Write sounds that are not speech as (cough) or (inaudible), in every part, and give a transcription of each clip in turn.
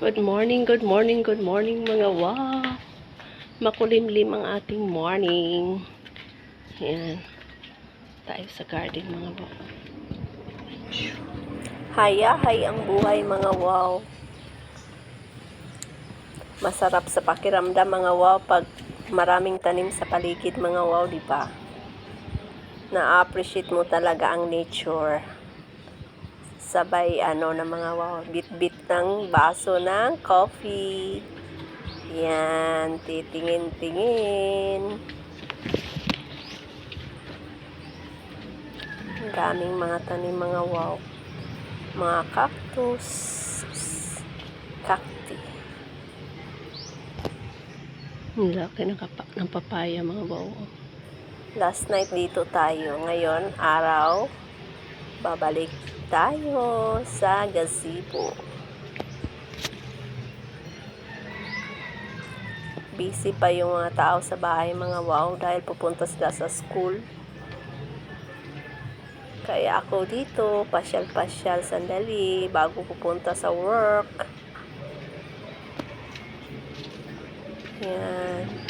Good morning, good morning, good morning mga wow. Makulimlim ang ating morning. Ayan. Tayo sa garden mga wow. Hayahay ang buhay mga wow. Masarap sa pakiramdam mga wow pag maraming tanim sa paligid mga wow, di ba? Na-appreciate mo talaga ang nature sabay ano na mga wow, bit-bit ng baso ng coffee. Yan, titingin-tingin. Ang daming mga tanim mga wow. Mga cactus, cacti. Ang laki ng, ng papaya mga wow. Last night dito tayo. Ngayon, araw, babalik tayo sa gazebo. Busy pa yung mga tao sa bahay mga wow dahil pupunta sila sa school. Kaya ako dito, pasyal-pasyal sandali bago pupunta sa work. Yan.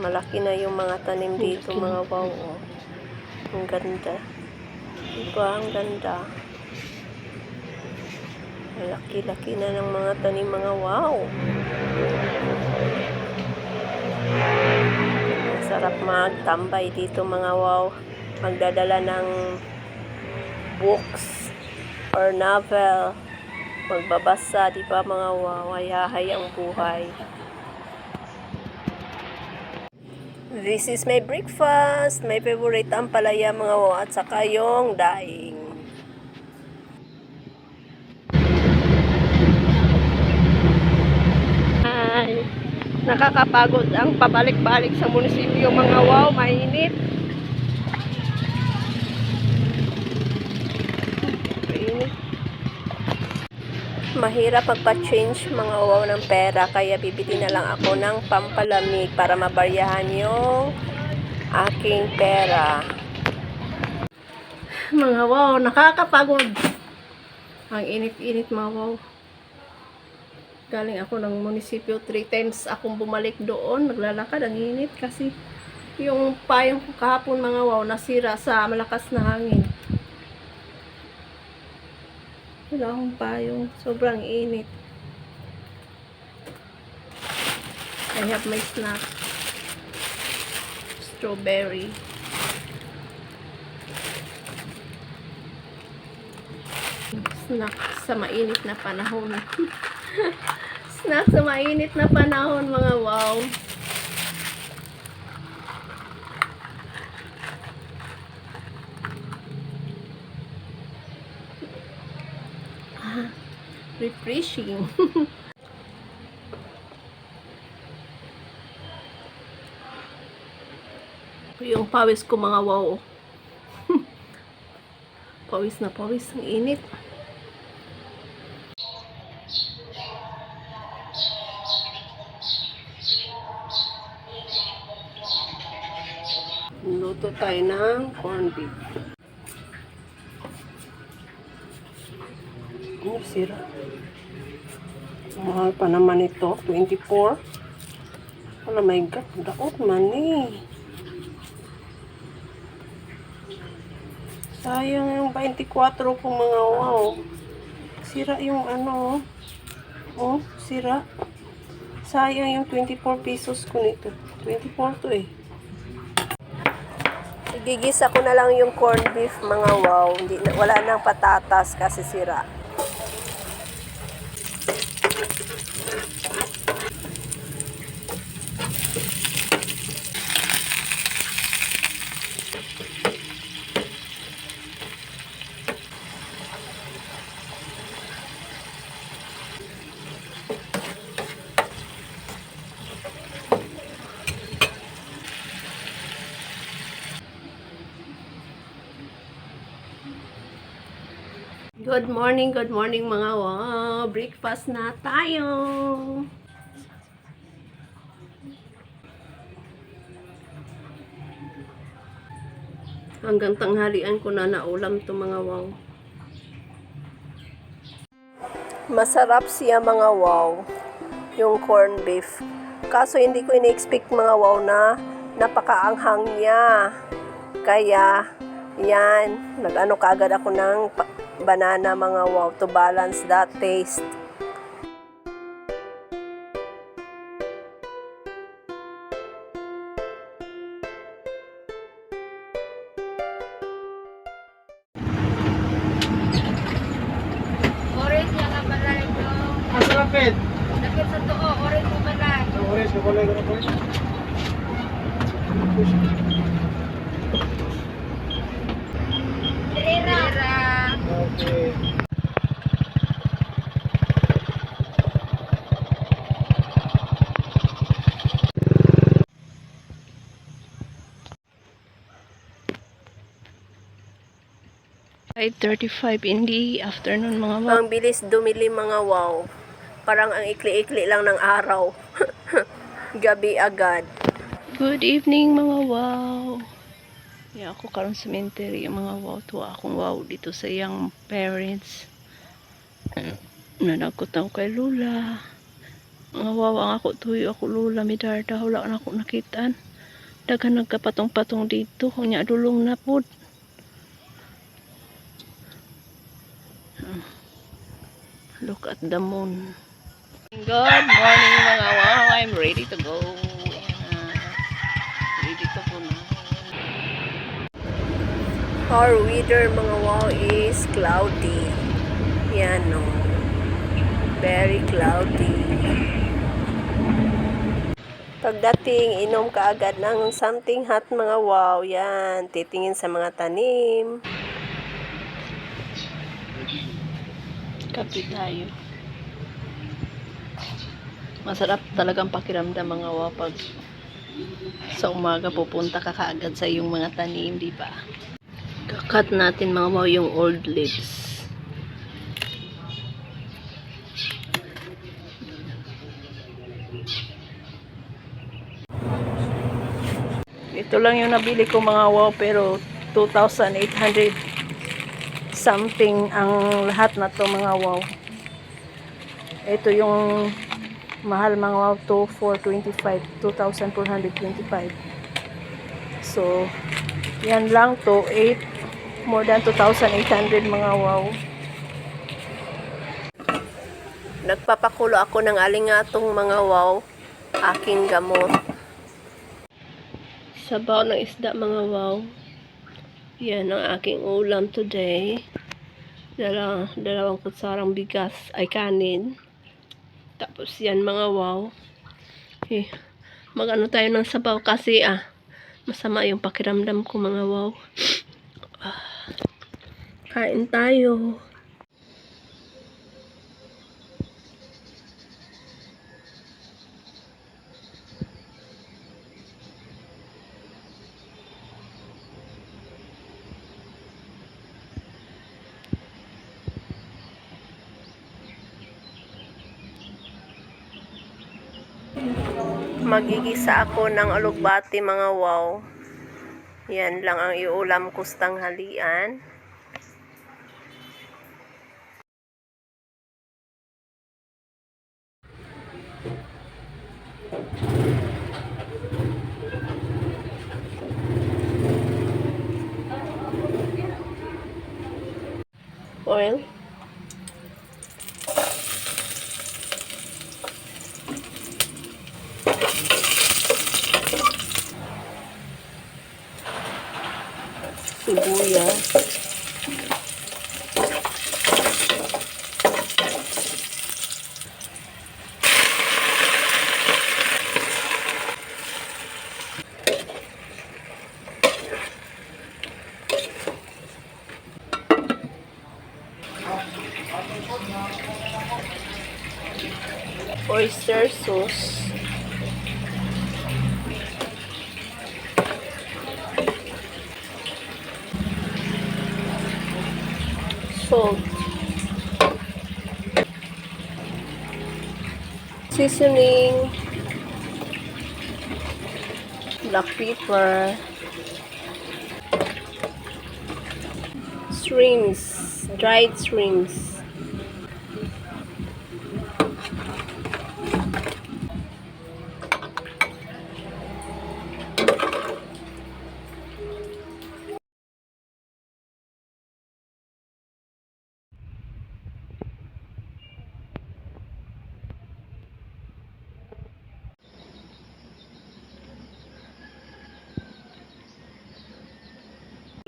Malaki na yung mga tanim dito, mga wow. Oh. Ang ganda. Diba? Ang ganda. Malaki-laki na ng mga tanim, mga wow. Masarap magtambay dito, mga wow. Magdadala ng books or novel. Magbabasa, di ba, mga wow. Hayahay ang buhay. This is my breakfast. My favorite ang palaya mga wow at saka yung daing. Ay, nakakapagod ang pabalik-balik sa munisipyo mga wow. Mainit. Mahirap magpa-change mga wow ng pera kaya bibili na lang ako ng pampalamig para mabaryahan yung aking pera. Mga wow, nakakapagod. Ang init-init mga wow. Galing ako ng munisipyo, three times akong bumalik doon, naglalakad, ang init kasi yung payong ko kahapon mga wow, nasira sa malakas na hangin. Wala akong payong. Sobrang init. I have my snack. Strawberry. Snack sa mainit na panahon. (laughs) snack sa mainit na panahon, mga wow. Refreshing. (laughs) yung pawis ko mga wow. (laughs) pawis na pawis. Ang init. Luto tayo ng corned beef. Ano, sira. Pa naman ito. 24. Oh my God. Daot man eh. Sayang yung 24 ko mga wow. Sira yung ano. Oh, sira. Sayang yung 24 pesos ko nito. 24 to eh. Igigisa ko na lang yung corned beef mga wow. Hindi wala nang patatas kasi sira. Good morning, good morning mga wow. Breakfast na tayo. Hanggang tanghalian ko na naulam to mga wow. Masarap siya mga wow, yung corn beef. Kaso hindi ko in-expect mga wow na napakaanghang niya. Kaya, yan, nag-ano kaagad ako ng banana mga wow to balance that taste. Orange yan ang balay ko. Masarapit. Nakit sa tuo, orange ang balay. Ang orange ko pala ko po. Rira. Okay. Ay, 35 in the afternoon mga wow. Ang bilis dumili mga wow. Parang ang ikli-ikli lang ng araw. (laughs) Gabi agad. Good evening mga wow. Yeah, ako karon sa cemetery yung mga wow. Tuwa akong wow dito sa iyang parents. Nanagkot ako kay Lula. Mga wow ang ako tuyo ako Lula. Midarda wala na ako nakitaan. Dagan nagkapatong-patong dito. Kung niya dulong na po. Look at the moon. Good morning mga wow. I'm ready to go. Our weather mga wow is cloudy. Yan no. Very cloudy. Pagdating, inom ka agad ng something hot mga wow. Yan. Titingin sa mga tanim. Kape tayo. Masarap talagang pakiramdam mga wow sa umaga pupunta ka kaagad sa iyong mga tanim, di ba? Kakat natin mga wow yung old leaves. Ito lang yung nabili ko mga wow pero 2,800 something ang lahat na to mga wow. Ito yung mahal mga wow to 425 2,425 so yan lang to 8 more than 2,800 mga wow Nagpapakulo ako ng alingatong mga wow. Aking gamot. Sabaw ng isda mga wow. Yan ang aking ulam today. Dala, dalawang kutsarang bigas ay kanin. Tapos yan mga wow. Eh, mag-ano tayo ng sabaw kasi ah. Masama yung pakiramdam ko mga wow. Kain tayo. Magigisa ako ng alugbati mga wow. Yan lang ang iulam ko sa Oil. sibuyas, oyster sauce, salt, seasoning, black pepper, shrimps, dried shrimps,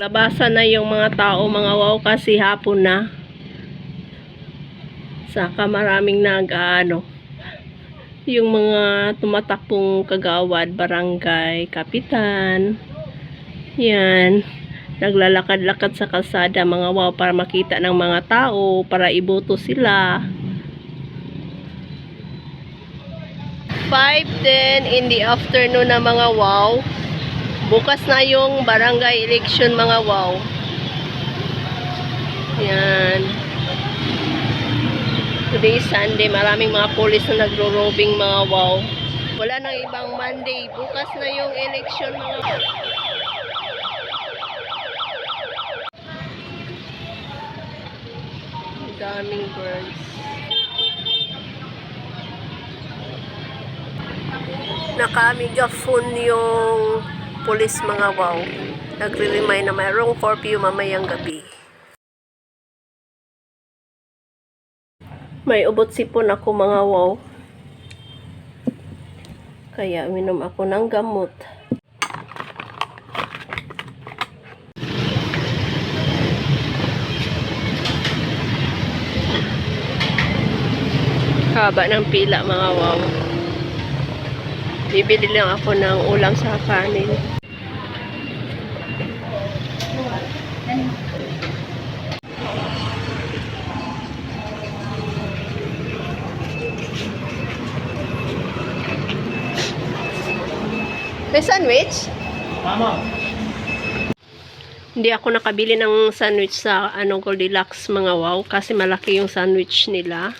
Labasan na yung mga tao, mga wow, kasi hapon na. Saka maraming nag, ano, yung mga tumatakbong kagawad, barangay, kapitan. Yan. Naglalakad-lakad sa kalsada, mga wow, para makita ng mga tao, para iboto sila. 5.10 in the afternoon na mga wow. Bukas na yung barangay election mga wow. Yan. Today is Sunday. Maraming mga police na nagro-robing mga wow. Wala nang ibang Monday. Bukas na yung election mga daming birds. Naka-megaphone yung pulis mga wow. Nagre-remind na mayroong curfew mamayang gabi. May ubot sipon ako mga wow. Kaya uminom ako ng gamot. Haba ng pila mga wow. Bibili lang ako ng ulam sa kanin. May sandwich? Mama. Hindi ako nakabili ng sandwich sa ano Goldilocks mga wow kasi malaki yung sandwich nila.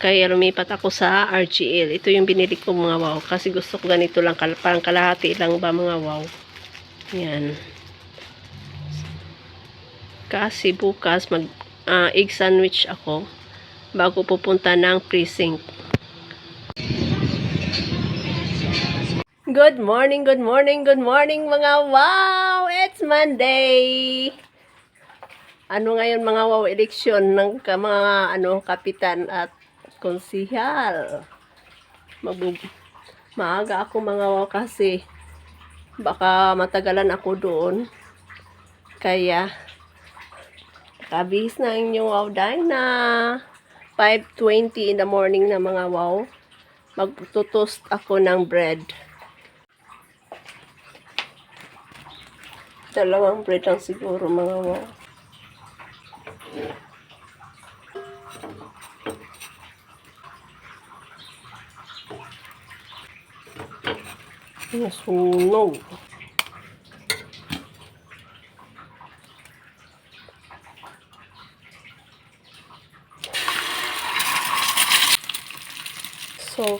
Kaya lumipat ako sa RGL. Ito yung binili ko mga wow kasi gusto ko ganito lang parang kalahati lang ba mga wow. Yan. Kasi bukas mag ah, egg sandwich ako bago pupunta ng precinct. Good morning, good morning, good morning mga wow! It's Monday! Ano ngayon mga wow eleksyon ng mga ano kapitan at konsihal. Magbub maaga ako mga wow kasi baka matagalan ako doon. Kaya kabis na inyong wow na 5.20 in the morning na mga wow. Magtutoast ako ng bread. Dalawang bread lang siguro mga wow. Nasunog. So,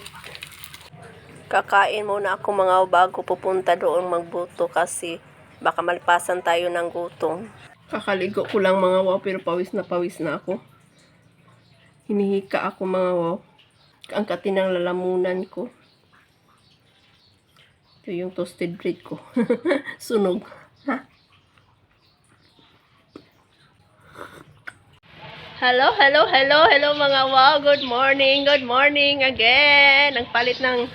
kakain muna ako mga bago pupunta doon magbuto kasi baka malpasan tayo ng gutom. Kakaligo ko lang mga wow pero pawis na pawis na ako. Hinihika ako mga wow. Ang kati ng lalamunan ko. Ito yung toasted bread ko. (laughs) Sunog. Ha? Hello, hello, hello, hello mga wow. Good morning, good morning again. Nagpalit ng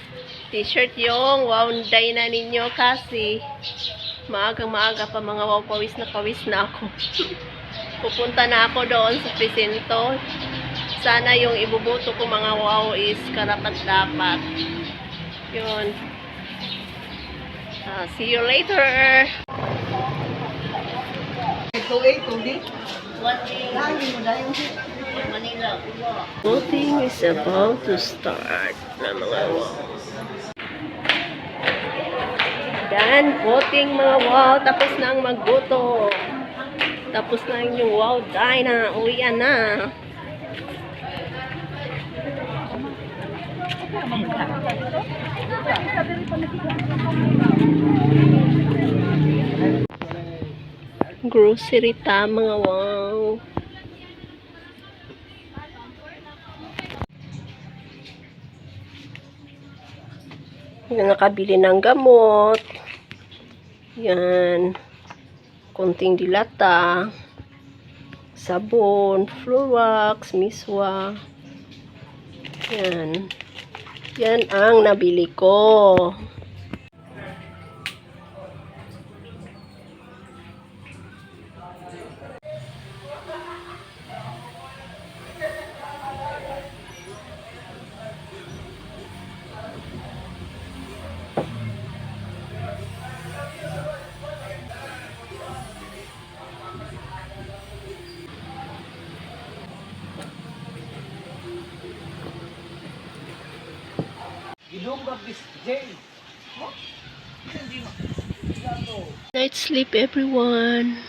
t-shirt yung wow day na ninyo kasi maagang maaga pa mga wow pawis na pawis na ako. (laughs) Pupunta na ako doon sa presinto. Sana yung ibubuto ko mga wow is karapat dapat. Yun. Ah, see you later. Voting is about to start. Yan, voting mga wow. Tapos na ang magboto. Tapos na yung wow die na. Uwian na. Grocery ta mga wow. Yung nakabili ng gamot. Yan. Kunting dilata. Sabon, Flurax, Miswa. Yan. Yan ang nabili ko. Sleep everyone.